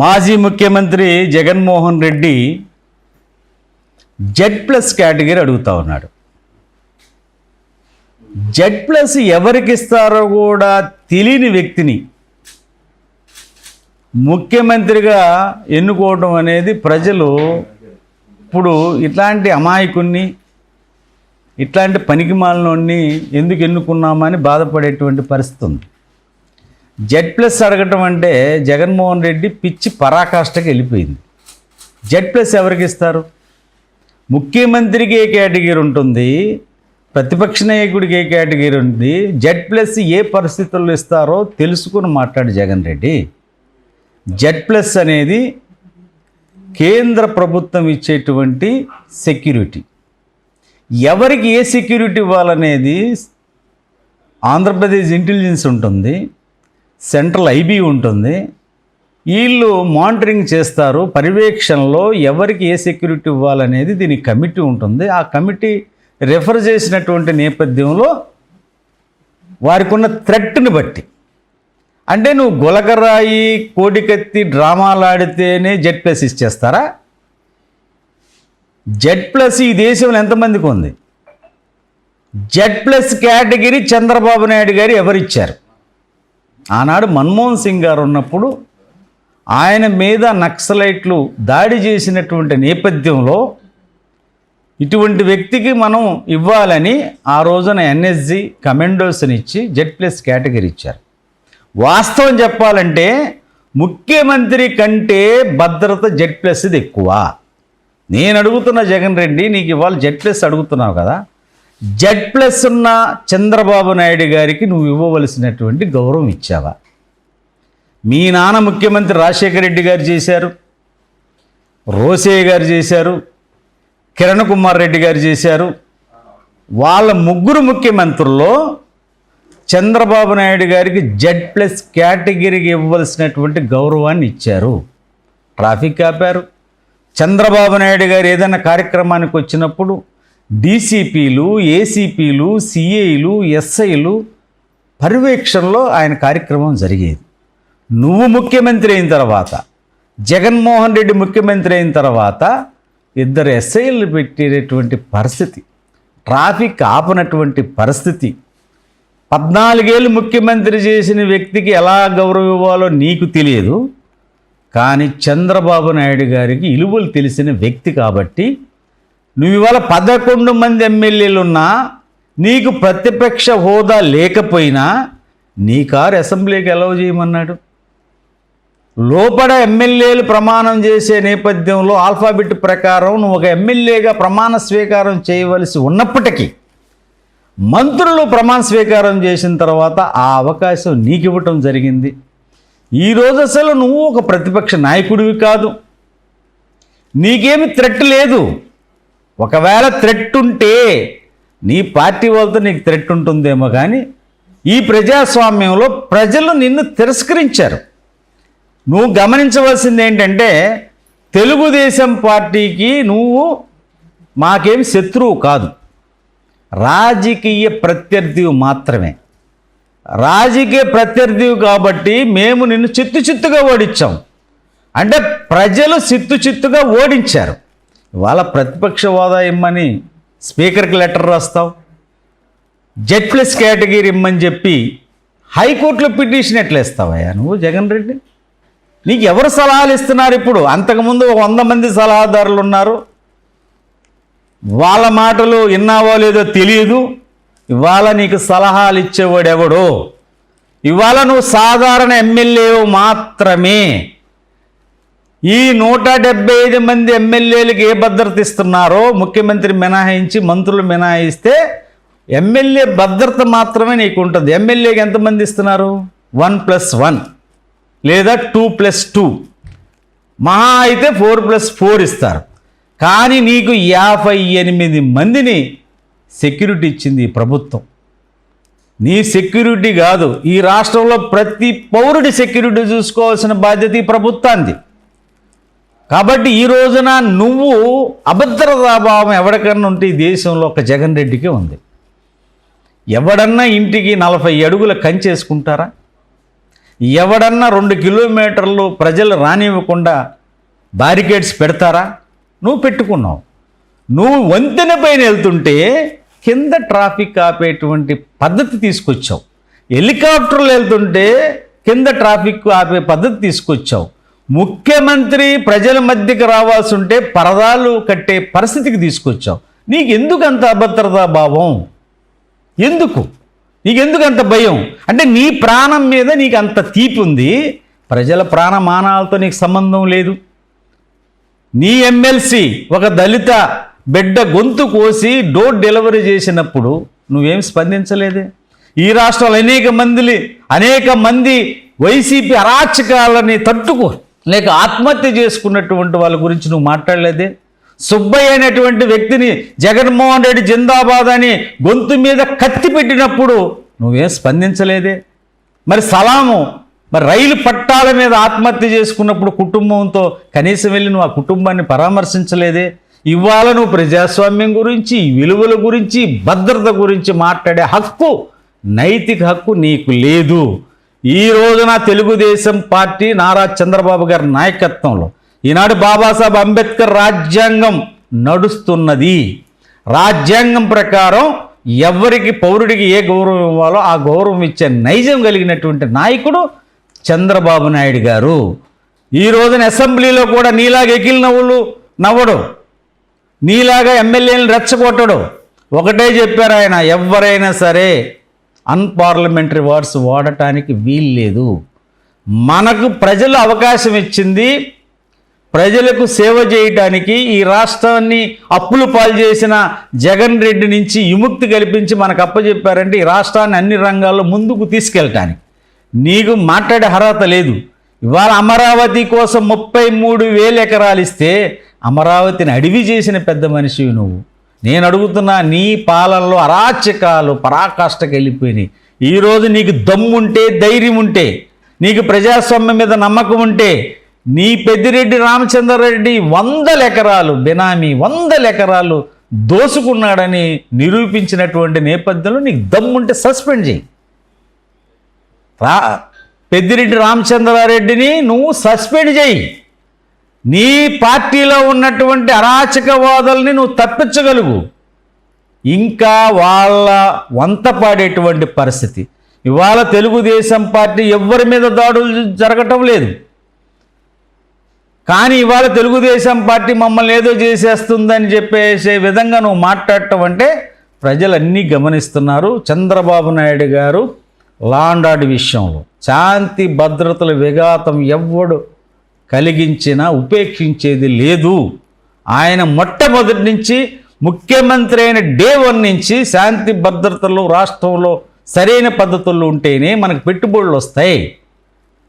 మాజీ ముఖ్యమంత్రి Jaganmohan Reddy Z plus category అడుగుతా ఉన్నాడు. జెడ్ ప్లస్ ఎవరికి ఇస్తారో కూడా తెలియని వ్యక్తిని ముఖ్యమంత్రిగా ఎన్నుకోవడం అనేది ప్రజలు ఇప్పుడు ఇట్లాంటి అమాయకుణ్ణి ఇట్లాంటి పనికిమాలని ఎందుకు ఎన్నుకున్నామని బాధపడేటువంటి పరిస్థితి ఉంది. జెడ్ ప్లస్ అడగటం అంటే జగన్మోహన్ రెడ్డి పిచ్చి పరాకాష్ఠకి వెళ్ళిపోయింది. జెడ్ ప్లస్ ఎవరికి ఇస్తారు? ముఖ్యమంత్రికి ఏ కేటగిరీ ఉంటుంది? ప్రతిపక్ష నాయకుడికి ఏ కేటగిరీ ఉంది జెడ్ ప్లస్ ఏ పరిస్థితుల్లో ఇస్తారో తెలుసుకుని మాట్లాడు జగన్ రెడ్డి. జెడ్ ప్లస్ అనేది కేంద్ర ప్రభుత్వం ఇచ్చేటువంటి సెక్యూరిటీ. ఎవరికి ఏ సెక్యూరిటీ ఇవ్వాలనేది ఆంధ్రప్రదేశ్ ఇంటెలిజెన్స్ ఉంటుంది. సెంట్రల్ ఐబీ ఉంటుంది. వీళ్ళు మానిటరింగ్ చేస్తారు. పర్యవేక్షణలో ఎవరికి ఏ సెక్యూరిటీ ఇవ్వాలనేది దీనికి కమిటీ ఉంటుంది. ఆ కమిటీ రెఫర్ చేసినటువంటి నేపథ్యంలో వారికి ఉన్న థ్రెట్ని బట్టి. అంటే నువ్వు గులకరాయి కోడికత్తి డ్రామాలు ఆడితేనే జెడ్ ప్లస్ ఇచ్చేస్తారా జెడ్ ప్లస్ ఈ దేశంలో ఎంతమందికి ఉంది? Z plus category Chandrababu Naidu garu ఎవరిచ్చారు? ఆనాడు మన్మోహన్ సింగ్ గారు ఉన్నప్పుడు ఆయన మీద నక్సలైట్లు దాడి చేసినటువంటి నేపథ్యంలో ఇటువంటి వ్యక్తికి మనం ఇవ్వాలని ఆ రోజున ఎన్ఎస్జి కమెండోస్ని ఇచ్చి జెడ్ ప్లస్ కేటగిరీ ఇచ్చారు. వాస్తవం చెప్పాలంటే ముఖ్యమంత్రి కంటే భద్రత జెడ్ ప్లస్ది ఎక్కువ. నేను అడుగుతున్న జగన్ రెడ్డి నీకు ఇవాళ జెడ్ ప్లస్ అడుగుతున్నావు కదా. జెడ్ ప్లస్ ఉన్న చంద్రబాబు నాయుడు గారికి నువ్వు ఇవ్వవలసినటువంటి గౌరవం ఇచ్చావా? మీ నాన్న ముఖ్యమంత్రి రాజశేఖర రెడ్డి గారు చేశారు రోసయ్య గారు చేశారు కిరణ్ కుమార్ రెడ్డి గారు చేశారు. వాళ్ళ ముగ్గురు ముఖ్యమంత్రుల్లో చంద్రబాబు నాయుడు గారికి జెడ్ ప్లస్ కేటగిరీకి ఇవ్వవలసినటువంటి గౌరవాన్ని ఇచ్చారు. ట్రాఫిక్ ఆపారు. చంద్రబాబు నాయుడు గారు ఏదైనా కార్యక్రమానికి వచ్చినప్పుడు డీసీపీలు ఏసీపీలు సిఐలు ఎస్ఐలు పర్యవేక్షణలో ఆయన కార్యక్రమం జరిగేది. నువ్వు ముఖ్యమంత్రి అయిన తర్వాత జగన్మోహన్ రెడ్డి ముఖ్యమంత్రి అయిన తర్వాత ఇద్దరు ఎస్ఐలు పెట్టేటటువంటి పరిస్థితి ట్రాఫిక్ ఆపనటువంటి పరిస్థితి పద్నాలుగేళ్ళు ముఖ్యమంత్రి చేసిన వ్యక్తికి ఎలా గౌరవం ఇవ్వాలో నీకు తెలియదు కానీ చంద్రబాబు నాయుడు గారికి ఇలువలు తెలిసిన వ్యక్తి కాబట్టి నువ్వు ఇవాళ పదకొండు మంది ఎమ్మెల్యేలు ఉన్నా నీకు ప్రతిపక్ష హోదా లేకపోయినా నీ కారు అసెంబ్లీకి ఎలవ్ చేయమన్నాడు. లోపల ఎమ్మెల్యేలు ప్రమాణం చేసే నేపథ్యంలో ఆల్ఫాబెట్ ప్రకారం నువ్వు ఒక ఎమ్మెల్యేగా ప్రమాణ స్వీకారం చేయవలసి ఉన్నప్పటికీ మంత్రులు ప్రమాణ స్వీకారం చేసిన తర్వాత ఆ అవకాశం నీకు ఇవ్వటం జరిగింది ఈరోజు అసలు నువ్వు ఒక ప్రతిపక్ష నాయకుడివి కాదు. నీకేమి థ్రెట్ లేదు. ఒకవేళ థ్రెట్ ఉంటే నీ పార్టీ వాళ్ళతో నీకు థ్రెట్ ఉంటుందేమో కానీ ఈ ప్రజాస్వామ్యంలో ప్రజలు నిన్ను తిరస్కరించారు. నువ్వు గమనించవలసింది ఏంటంటే తెలుగుదేశం పార్టీకి నువ్వు మాకేమి శత్రువు కాదు. రాజకీయ ప్రత్యర్థివి మాత్రమే. రాజకీయ ప్రత్యర్థివి కాబట్టి మేము నిన్ను చిత్తు చిత్తుగా ఓడించాం. అంటే ప్రజలు చిత్తు చిత్తుగా ఓడించారు. ఇవాళ ప్రతిపక్ష హోదా ఇమ్మని స్పీకర్కి లెటర్ రాస్తావు జెడ్ ప్లస్ కేటగిరీ ఇమ్మని చెప్పి హైకోర్టులో పిటిషన్ ఎట్లా ఇస్తావయ్యా నువ్వు జగన్ రెడ్డి? నీకు ఎవరు సలహాలు ఇస్తున్నారు ఇప్పుడు? అంతకుముందు ఒక వంద మంది సలహాదారులు ఉన్నారు. వాళ్ళ మాటలు విన్నావో లేదో తెలియదు. ఇవాళ నీకు సలహాలు ఇచ్చేవాడెవడో? ఇవాళ నువ్వు సాధారణ ఎమ్మెల్యే మాత్రమే. ఈ నూట డెబ్బై ఐదు మంది ఎమ్మెల్యేలకు ఏ భద్రత ఇస్తున్నారో ముఖ్యమంత్రి మినహాయించి మంత్రులు మినహాయిస్తే ఎమ్మెల్యే భద్రత మాత్రమే నీకు ఉంటుంది ఎమ్మెల్యేకి ఎంతమంది ఇస్తున్నారు? వన్ ప్లస్ వన్ లేదా టూ ప్లస్ టూ. మహా అయితే ఫోర్ ప్లస్ ఫోర్ ఇస్తారు. కానీ నీకు యాభై ఎనిమిది మందిని సెక్యూరిటీ ఇచ్చింది ప్రభుత్వం. నీ సెక్యూరిటీ కాదు. ఈ రాష్ట్రంలో ప్రతి పౌరుడి సెక్యూరిటీ చూసుకోవాల్సిన బాధ్యత ఈ ప్రభుత్వాన్ని కాబట్టి ఈ రోజున నువ్వు అభద్రతాభావం ఎవరికన్నా ఉంటే ఈ దేశంలో ఒక జగన్ రెడ్డికి ఉంది. ఎవడన్నా ఇంటికి నలభై అడుగుల కంచేసుకుంటారా? ఎవడన్నా రెండు కిలోమీటర్లు ప్రజలు రానివ్వకుండా బారికేడ్స్ పెడతారా? నువ్వు పెట్టుకున్నావు. నువ్వు వంతెన పైన వెళ్తుంటే కింద ట్రాఫిక్ ఆపేటువంటి పద్ధతి తీసుకొచ్చావు. హెలికాప్టర్లు వెళ్తుంటే కింద ట్రాఫిక్ ఆపే పద్ధతి తీసుకొచ్చావు. ముఖ్యమంత్రి ప్రజల మధ్యకి రావాల్సి ఉంటే పరదాలు కట్టే పరిస్థితికి తీసుకొచ్చావు. నీకు ఎందుకు అంత అభద్రతా భావం? ఎందుకు? నీకెందుకు అంత భయం? అంటే నీ ప్రాణం మీద నీకు అంత తీపి ఉంది ప్రజల ప్రాణమానాలతో నీకు సంబంధం లేదు. నీ ఎమ్మెల్సీ ఒక దళిత బిడ్డ గొంతు కోసి డోర్ డెలివరీ చేసినప్పుడు నువ్వేం స్పందించలేదే? ఈ రాష్ట్రంలో అనేక మందిని అనేక మంది వైసీపీ అరాచకాలని తట్టుకో లేక ఆత్మహత్య చేసుకున్నటువంటి వాళ్ళ గురించి నువ్వు మాట్లాడలేదే? సుబ్బయ్య అనేటువంటి వ్యక్తిని జగన్మోహన్ రెడ్డి జిందాబాద్ అని గొంతు మీద కత్తి పెట్టినప్పుడు నువ్వేం స్పందించలేదే? మరి సలాము మరి రైలు పట్టాల మీద ఆత్మహత్య చేసుకున్నప్పుడు కుటుంబంతో కనీసం వెళ్ళి నువ్వు ఆ కుటుంబాన్ని పరామర్శించలేదే? ఇవాళ నువ్వు ప్రజాస్వామ్యం గురించి విలువల గురించి భద్రత గురించి మాట్లాడే హక్కు నైతిక హక్కు నీకు లేదు. ఈ రోజున తెలుగుదేశం పార్టీ నారా చంద్రబాబు గారి నాయకత్వంలో ఈనాడు బాబాసాహెబ్ అంబేద్కర్ రాజ్యాంగం నడుస్తున్నది. రాజ్యాంగం ప్రకారం ఎవరికి పౌరుడికి ఏ గౌరవం ఇవ్వాలో ఆ గౌరవం ఇచ్చే నైజం కలిగినటువంటి నాయకుడు చంద్రబాబు నాయుడు గారు. ఈ రోజున అసెంబ్లీలో కూడా నీలాగా ఎకిల్ నవ్వులు నవ్వడు. నీలాగా ఎమ్మెల్యేలను రెచ్చగొట్టడు. ఒకటే చెప్పారు ఆయన ఎవరైనా సరే అన్పార్లమెంటరీ వర్డ్స్ వాడటానికి వీల్లేదు. మనకు ప్రజలు అవకాశం ఇచ్చింది ప్రజలకు సేవ చేయటానికి ఈ రాష్ట్రాన్ని అప్పులు పాలు చేసిన జగన్ రెడ్డి నుంచి విముక్తి కల్పించి మనకు అప్పచెప్పారంటే ఈ రాష్ట్రాన్ని అన్ని రంగాల్లో ముందుకు తీసుకెళ్ళటానికి. నీకు మాట్లాడే అర్హత లేదు. ఇవాళ అమరావతి కోసం ముప్పై మూడు వేల ఎకరాలు ఇస్తే అమరావతిని అడవి చేసిన పెద్ద మనిషివి నువ్వు. నేను అడుగుతున్నా నీ పాలనలో అరాచకాలు పరాకాష్ఠకి వెళ్ళిపోయినాయి ఈరోజు నీకు దమ్ముంటే ధైర్యం ఉంటే నీకు ప్రజాస్వామ్యం మీద నమ్మకం ఉంటే నీ పెద్దిరెడ్డి రామచంద్రారెడ్డి వందల ఎకరాలు బినామీ వందల ఎకరాలు దోసుకున్నాడని నిరూపించినటువంటి నేపథ్యంలో నీకు దమ్ముంటే సస్పెండ్ చేయి. రా పెద్దిరెడ్డి రామచంద్రారెడ్డిని నువ్వు సస్పెండ్ చేయి. నీ పార్టీలో ఉన్నటువంటి అరాచకవాదుల్ని నువ్వు తప్పించగలుగు. ఇంకా వాళ్ళ వంత పాడేటువంటి పరిస్థితి. ఇవాళ తెలుగుదేశం పార్టీ ఎవరి మీద దాడులు జరగటం లేదు. కానీ ఇవాళ తెలుగుదేశం పార్టీ మమ్మల్ని ఏదో చేసేస్తుందని చెప్పేసే విధంగా నువ్వు మాట్లాడటం అంటే ప్రజలన్నీ గమనిస్తున్నారు. చంద్రబాబు నాయుడు గారు లాండ్ ఆర్డర్ విషయంలో. శాంతి భద్రతల విఘాతం ఎవ్వడు కలిగించినా ఉపేక్షించేది లేదు. ఆయన మొట్టమొదటి నుంచి ముఖ్యమంత్రి అయిన డే వన్ నుంచి శాంతి భద్రతలు రాష్ట్రంలో సరైన పద్ధతుల్లో ఉంటేనే మనకు పెట్టుబడులు వస్తాయి.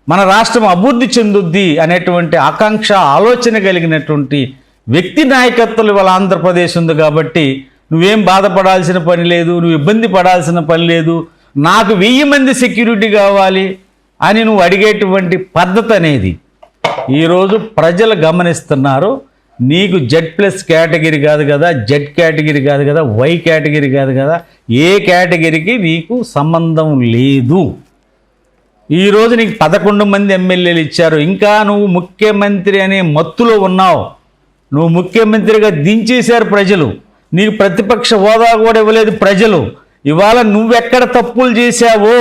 మన రాష్ట్రం అభివృద్ధి చెందుద్ది అనేటువంటి ఆకాంక్ష ఆలోచన కలిగినటువంటి వ్యక్తి నాయకత్వం ఇవాళ ఆంధ్రప్రదేశ్ ఉంది కాబట్టి నువ్వేం బాధపడాల్సిన పని లేదు నువ్వు ఇబ్బంది పడాల్సిన పని లేదు నాకు వెయ్యి మంది సెక్యూరిటీ కావాలి అని నువ్వు అడిగేటువంటి పద్ధతి అనేది ఈరోజు ప్రజలు గమనిస్తున్నారు నీకు జెడ్ ప్లస్ కేటగిరీ కాదు కదా జెడ్ కేటగిరీ కాదు కదా వై కేటగిరీ కాదు కదా ఏ కేటగిరీకి నీకు సంబంధం లేదు. ఈరోజు నీకు పదకొండు మంది ఎమ్మెల్యేలు ఇచ్చారు ఇంకా నువ్వు ముఖ్యమంత్రి అనే మత్తులో ఉన్నావు. నువ్వు ముఖ్యమంత్రిగా దించేశారు ప్రజలు. నీకు ప్రతిపక్ష హోదా కూడా ఇవ్వలేదు ప్రజలు. ఇవాళ నువ్వెక్కడ తప్పులు చేశావో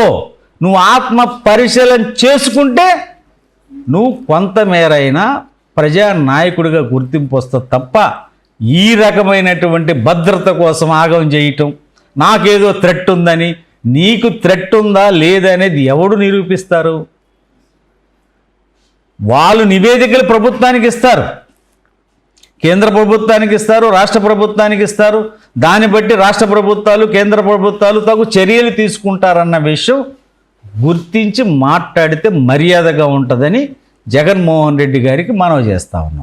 నువ్వు ఆత్మ పరిశీలన చేసుకుంటే నువ్వు కొంతమేరైనా ప్రజా నాయకుడిగా గుర్తింపు వస్తుంది తప్ప ఈ రకమైనటువంటి భద్రత కోసం ఆగం చేయటం నాకేదో థ్రెట్ ఉందని నీకు థ్రెట్ ఉందా లేదనేది ఎవడు నిరూపిస్తారు? వాళ్ళు నివేదికలు ప్రభుత్వానికి ఇస్తారు. కేంద్ర ప్రభుత్వానికి ఇస్తారు రాష్ట్ర ప్రభుత్వానికి ఇస్తారు. దాన్ని బట్టి రాష్ట్ర ప్రభుత్వాలు కేంద్ర ప్రభుత్వాలు తగు చర్యలు తీసుకుంటారన్న విషయం గుర్తించి మాట్లాడితే మర్యాదగా ఉంటుందని జగన్మోహన్ రెడ్డి గారికి మనవి చేస్తా ఉన్నాం.